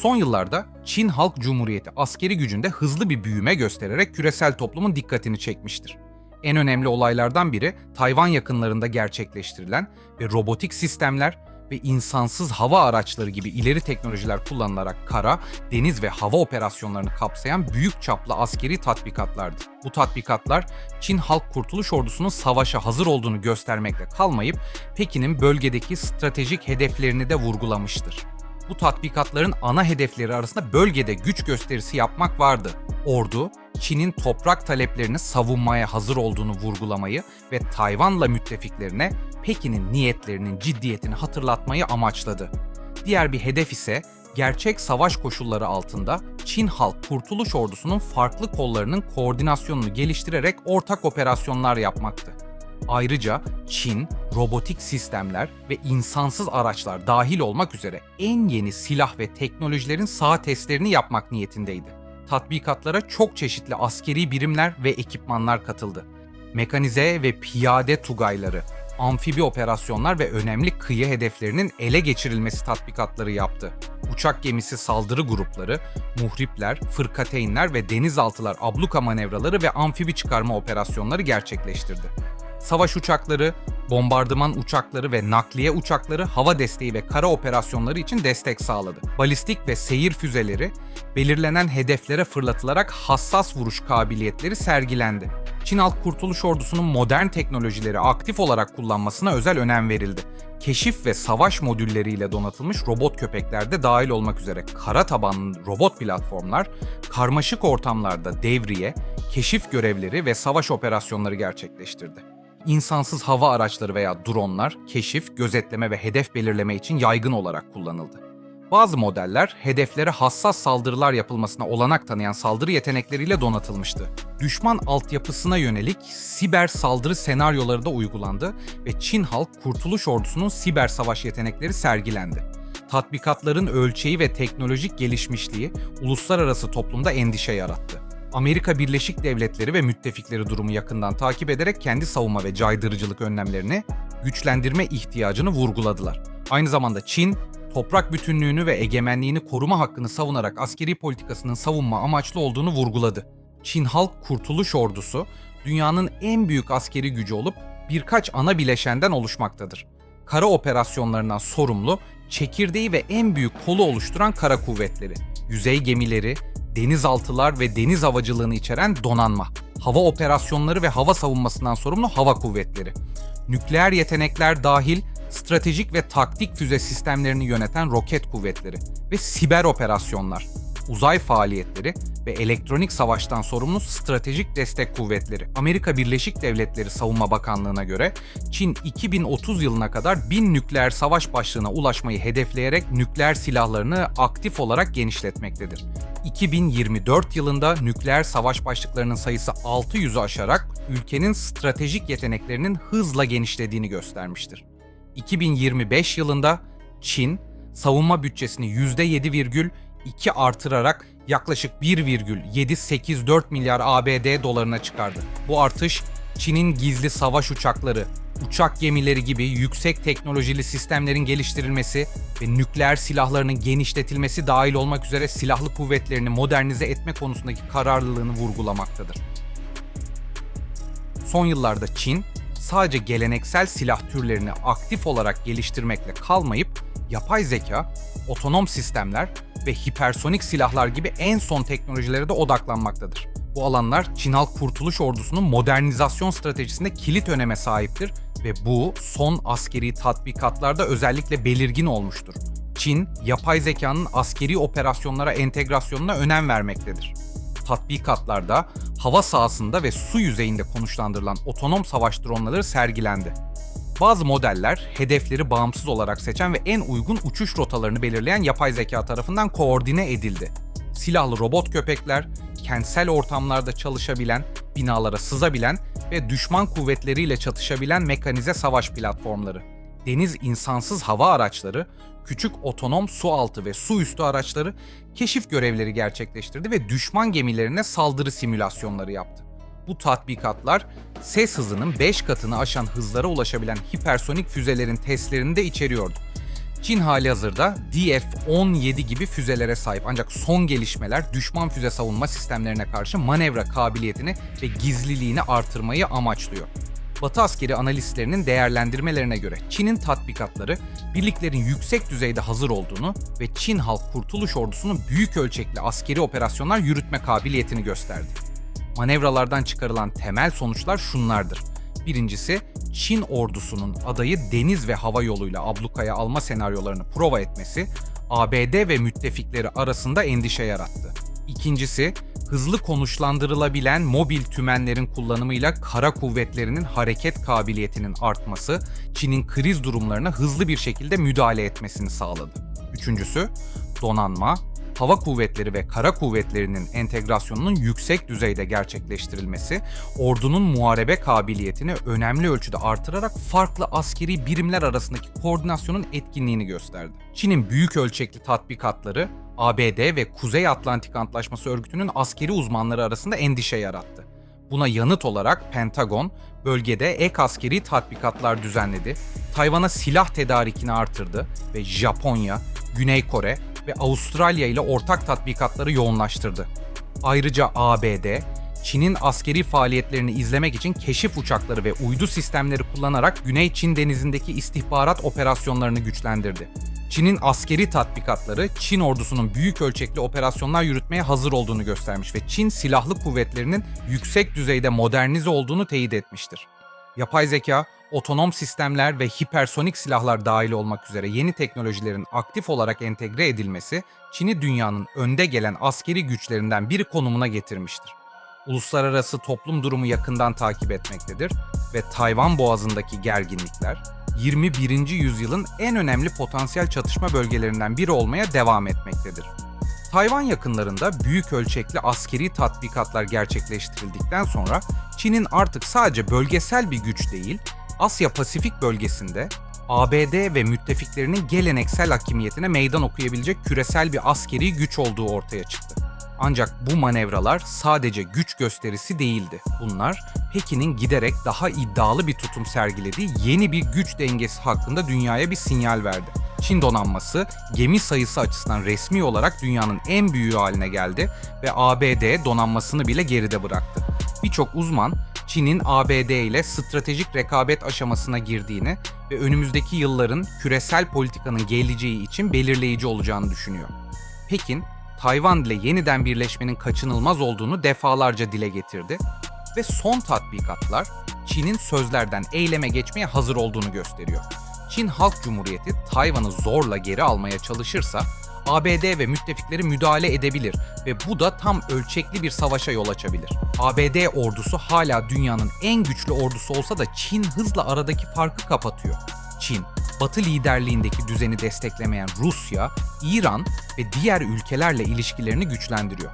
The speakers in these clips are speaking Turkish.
Son yıllarda Çin Halk Cumhuriyeti askeri gücünde hızlı bir büyüme göstererek küresel toplumun dikkatini çekmiştir. En önemli olaylardan biri Tayvan yakınlarında gerçekleştirilen ve robotik sistemler ve insansız hava araçları gibi ileri teknolojiler kullanılarak kara, deniz ve hava operasyonlarını kapsayan büyük çaplı askeri tatbikatlardı. Bu tatbikatlar Çin Halk Kurtuluş Ordusu'nun savaşa hazır olduğunu göstermekle kalmayıp Pekin'in bölgedeki stratejik hedeflerini de vurgulamıştır. Bu tatbikatların ana hedefleri arasında bölgede güç gösterisi yapmak vardı. Ordu, Çin'in toprak taleplerini savunmaya hazır olduğunu vurgulamayı ve Tayvan'la müttefiklerine Pekin'in niyetlerinin ciddiyetini hatırlatmayı amaçladı. Diğer bir hedef ise gerçek savaş koşulları altında Çin Halk Kurtuluş Ordusu'nun farklı kollarının koordinasyonunu geliştirerek ortak operasyonlar yapmaktı. Ayrıca Çin, robotik sistemler ve insansız araçlar dahil olmak üzere en yeni silah ve teknolojilerin sağ testlerini yapmak niyetindeydi. Tatbikatlara çok çeşitli askeri birimler ve ekipmanlar katıldı. Mekanize ve piyade tugayları, amfibi operasyonlar ve önemli kıyı hedeflerinin ele geçirilmesi tatbikatları yaptı. Uçak gemisi saldırı grupları, muhripler, fırkateynler ve denizaltılar abluka manevraları ve amfibi çıkarma operasyonları gerçekleştirdi. Savaş uçakları, bombardıman uçakları ve nakliye uçakları hava desteği ve kara operasyonları için destek sağladı. Balistik ve seyir füzeleri belirlenen hedeflere fırlatılarak hassas vuruş kabiliyetleri sergilendi. Çin Halk Kurtuluş Ordusu'nun modern teknolojileri aktif olarak kullanmasına özel önem verildi. Keşif ve savaş modülleriyle donatılmış robot köpekler de dahil olmak üzere kara tabanlı robot platformlar karmaşık ortamlarda devriye, keşif görevleri ve savaş operasyonları gerçekleştirdi. İnsansız hava araçları veya dronlar keşif, gözetleme ve hedef belirleme için yaygın olarak kullanıldı. Bazı modeller hedeflere hassas saldırılar yapılmasına olanak tanıyan saldırı yetenekleriyle donatılmıştı. Düşman altyapısına yönelik siber saldırı senaryoları da uygulandı ve Çin Halk Kurtuluş Ordusu'nun siber savaş yetenekleri sergilendi. Tatbikatların ölçeği ve teknolojik gelişmişliği uluslararası toplumda endişe yarattı. Amerika Birleşik Devletleri ve müttefikleri durumu yakından takip ederek kendi savunma ve caydırıcılık önlemlerini güçlendirme ihtiyacını vurguladılar. Aynı zamanda Çin, toprak bütünlüğünü ve egemenliğini koruma hakkını savunarak askeri politikasının savunma amaçlı olduğunu vurguladı. Çin Halk Kurtuluş Ordusu, dünyanın en büyük askeri gücü olup birkaç ana bileşenden oluşmaktadır. Kara operasyonlarından sorumlu, çekirdeği ve en büyük kolu oluşturan kara kuvvetleri, yüzey gemileri, denizaltılar ve deniz havacılığını içeren donanma, hava operasyonları ve hava savunmasından sorumlu hava kuvvetleri, nükleer yetenekler dahil stratejik ve taktik füze sistemlerini yöneten roket kuvvetleri ve siber operasyonlar, uzay faaliyetleri ve elektronik savaştan sorumlu stratejik destek kuvvetleri. Amerika Birleşik Devletleri Savunma Bakanlığı'na göre Çin 2030 yılına kadar 1000 nükleer savaş başlığına ulaşmayı hedefleyerek nükleer silahlarını aktif olarak genişletmektedir. 2024 yılında nükleer savaş başlıklarının sayısı 600'ü aşarak ülkenin stratejik yeteneklerinin hızla genişlediğini göstermiştir. 2025 yılında Çin savunma bütçesini %7,2 artırarak yaklaşık 1,784 milyar ABD dolarına çıkardı. Bu artış Çin'in gizli savaş uçakları, uçak gemileri gibi yüksek teknolojili sistemlerin geliştirilmesi ve nükleer silahlarının genişletilmesi dahil olmak üzere silahlı kuvvetlerini modernize etme konusundaki kararlılığını vurgulamaktadır. Son yıllarda Çin, sadece geleneksel silah türlerini aktif olarak geliştirmekle kalmayıp yapay zeka, otonom sistemler ve hipersonik silahlar gibi en son teknolojilere de odaklanmaktadır. Bu alanlar Çin Halk Kurtuluş Ordusu'nun modernizasyon stratejisinde kilit öneme sahiptir ve bu son askeri tatbikatlarda özellikle belirgin olmuştur. Çin, yapay zekanın askeri operasyonlara entegrasyonuna önem vermektedir. Tatbikatlarda hava sahasında ve su yüzeyinde konuşlandırılan otonom savaş dronları sergilendi. Bazı modeller hedefleri bağımsız olarak seçen ve en uygun uçuş rotalarını belirleyen yapay zeka tarafından koordine edildi. Silahlı robot köpekler, kentsel ortamlarda çalışabilen, binalara sızabilen ve düşman kuvvetleriyle çatışabilen mekanize savaş platformları. Deniz insansız hava araçları, küçük otonom su altı ve su üstü araçları keşif görevleri gerçekleştirdi ve düşman gemilerine saldırı simülasyonları yaptı. Bu tatbikatlar ses hızının 5 katını aşan hızlara ulaşabilen hipersonik füzelerin testlerini de içeriyordu. Çin hali hazırda DF-17 gibi füzelere sahip ancak son gelişmeler düşman füze savunma sistemlerine karşı manevra kabiliyetini ve gizliliğini artırmayı amaçlıyor. Batı askeri analistlerinin değerlendirmelerine göre Çin'in tatbikatları birliklerin yüksek düzeyde hazır olduğunu ve Çin Halk Kurtuluş Ordusu'nun büyük ölçekli askeri operasyonlar yürütme kabiliyetini gösterdi. Manevralardan çıkarılan temel sonuçlar şunlardır. Birincisi, Çin ordusunun adayı deniz ve hava yoluyla ablukaya alma senaryolarını prova etmesi, ABD ve müttefikleri arasında endişe yarattı. İkincisi, hızlı konuşlandırılabilen mobil tümenlerin kullanımıyla kara kuvvetlerinin hareket kabiliyetinin artması, Çin'in kriz durumlarına hızlı bir şekilde müdahale etmesini sağladı. Üçüncüsü, donanma, hava kuvvetleri ve kara kuvvetlerinin entegrasyonunun yüksek düzeyde gerçekleştirilmesi, ordunun muharebe kabiliyetini önemli ölçüde artırarak farklı askeri birimler arasındaki koordinasyonun etkinliğini gösterdi. Çin'in büyük ölçekli tatbikatları, ABD ve Kuzey Atlantik Antlaşması Örgütü'nün askeri uzmanları arasında endişe yarattı. Buna yanıt olarak Pentagon, bölgede ek askeri tatbikatlar düzenledi, Tayvan'a silah tedarikini artırdı ve Japonya, Güney Kore ve Avustralya ile ortak tatbikatları yoğunlaştırdı. Ayrıca ABD, Çin'in askeri faaliyetlerini izlemek için keşif uçakları ve uydu sistemleri kullanarak Güney Çin denizindeki istihbarat operasyonlarını güçlendirdi. Çin'in askeri tatbikatları Çin ordusunun büyük ölçekli operasyonlar yürütmeye hazır olduğunu göstermiş ve Çin silahlı kuvvetlerinin yüksek düzeyde modernize olduğunu teyit etmiştir. Yapay zeka, otonom sistemler ve hipersonik silahlar dahil olmak üzere yeni teknolojilerin aktif olarak entegre edilmesi, Çin'i dünyanın önde gelen askeri güçlerinden biri konumuna getirmiştir. Uluslararası toplum durumu yakından takip etmektedir ve Tayvan Boğazı'ndaki gerginlikler, 21. yüzyılın en önemli potansiyel çatışma bölgelerinden biri olmaya devam etmektedir. Tayvan yakınlarında büyük ölçekli askeri tatbikatlar gerçekleştirildikten sonra Çin'in artık sadece bölgesel bir güç değil, Asya Pasifik bölgesinde ABD ve müttefiklerinin geleneksel hakimiyetine meydan okuyabilecek küresel bir askeri güç olduğu ortaya çıktı. Ancak bu manevralar sadece güç gösterisi değildi. Bunlar Pekin'in giderek daha iddialı bir tutum sergilediği yeni bir güç dengesi hakkında dünyaya bir sinyal verdi. Çin donanması gemi sayısı açısından resmi olarak dünyanın en büyüğü haline geldi ve ABD donanmasını bile geride bıraktı. Birçok uzman Çin'in ABD ile stratejik rekabet aşamasına girdiğini ve önümüzdeki yılların küresel politikanın geleceği için belirleyici olacağını düşünüyor. Pekin, Tayvan ile yeniden birleşmenin kaçınılmaz olduğunu defalarca dile getirdi ve son tatbikatlar Çin'in sözlerden eyleme geçmeye hazır olduğunu gösteriyor. Çin Halk Cumhuriyeti Tayvan'ı zorla geri almaya çalışırsa ABD ve müttefikleri müdahale edebilir ve bu da tam ölçekli bir savaşa yol açabilir. ABD ordusu hala dünyanın en güçlü ordusu olsa da Çin hızla aradaki farkı kapatıyor. Çin, Batı liderliğindeki düzeni desteklemeyen Rusya, İran ve diğer ülkelerle ilişkilerini güçlendiriyor.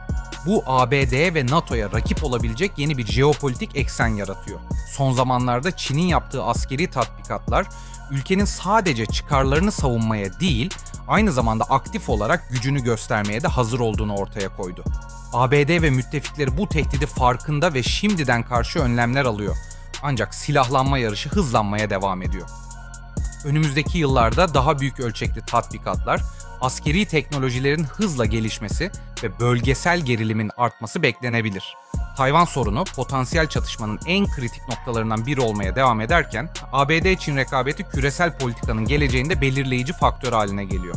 Bu ABD ve NATO'ya rakip olabilecek yeni bir jeopolitik eksen yaratıyor. Son zamanlarda Çin'in yaptığı askeri tatbikatlar ülkenin sadece çıkarlarını savunmaya değil, aynı zamanda aktif olarak gücünü göstermeye de hazır olduğunu ortaya koydu. ABD ve müttefikleri bu tehdidi farkında ve şimdiden karşı önlemler alıyor. Ancak silahlanma yarışı hızlanmaya devam ediyor. Önümüzdeki yıllarda daha büyük ölçekli tatbikatlar, askeri teknolojilerin hızla gelişmesi ve bölgesel gerilimin artması beklenebilir. Tayvan sorunu potansiyel çatışmanın en kritik noktalarından biri olmaya devam ederken, ABD-Çin rekabeti küresel politikanın geleceğinde belirleyici faktör haline geliyor.